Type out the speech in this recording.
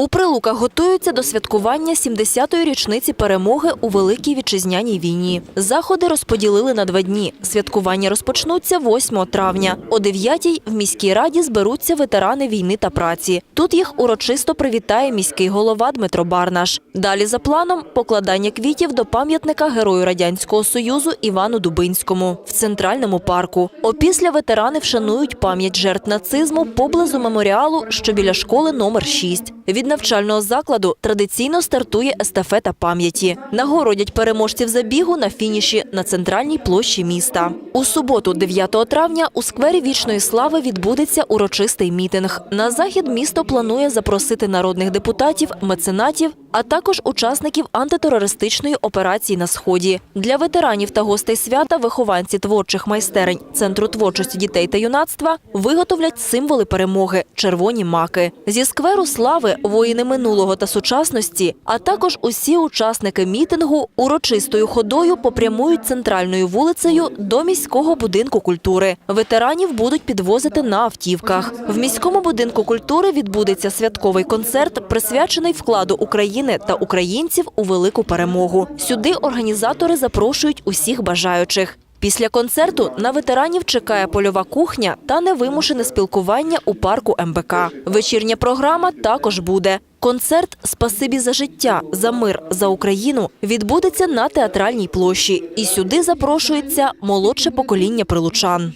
У Прилуках готуються до святкування 70-ї річниці перемоги у Великій Вітчизняній війні. Заходи розподілили на два дні. Святкування розпочнуться 8 травня. О 9-й в міській раді зберуться ветерани війни та праці. Тут їх урочисто привітає міський голова Дмитро Барнаш. Далі за планом покладання квітів до пам'ятника Герою Радянського Союзу Івану Дубинському в центральному парку. Опісля ветерани вшанують пам'ять жертв нацизму поблизу меморіалу, що біля школи номер 6. Від навчального закладу традиційно стартує естафета пам'яті. Нагородять переможців забігу на фініші на центральній площі міста. У суботу, 9 травня, у сквері Вічної слави відбудеться урочистий мітинг. На захід місто планує запросити народних депутатів, меценатів, а також учасників антитерористичної операції на сході. Для ветеранів та гостей свята вихованці творчих майстерень Центру творчості дітей та юнацтва виготовлять символи перемоги червоні маки. Зі скверу слави воїни минулого та сучасності, а також усі учасники мітингу урочистою ходою попрямують центральною вулицею до міського будинку культури. Ветеранів будуть підвозити на автівках. В міському будинку культури відбудеться святковий концерт, присвячений вкладу України та українців у велику перемогу. Сюди організатори запрошують усіх бажаючих. Після концерту на ветеранів чекає польова кухня та невимушене спілкування у парку МБК. Вечірня програма також буде. Концерт Спасибі за життя, за мир, за Україну відбудеться на театральній площі. І сюди запрошується молодше покоління прилучан.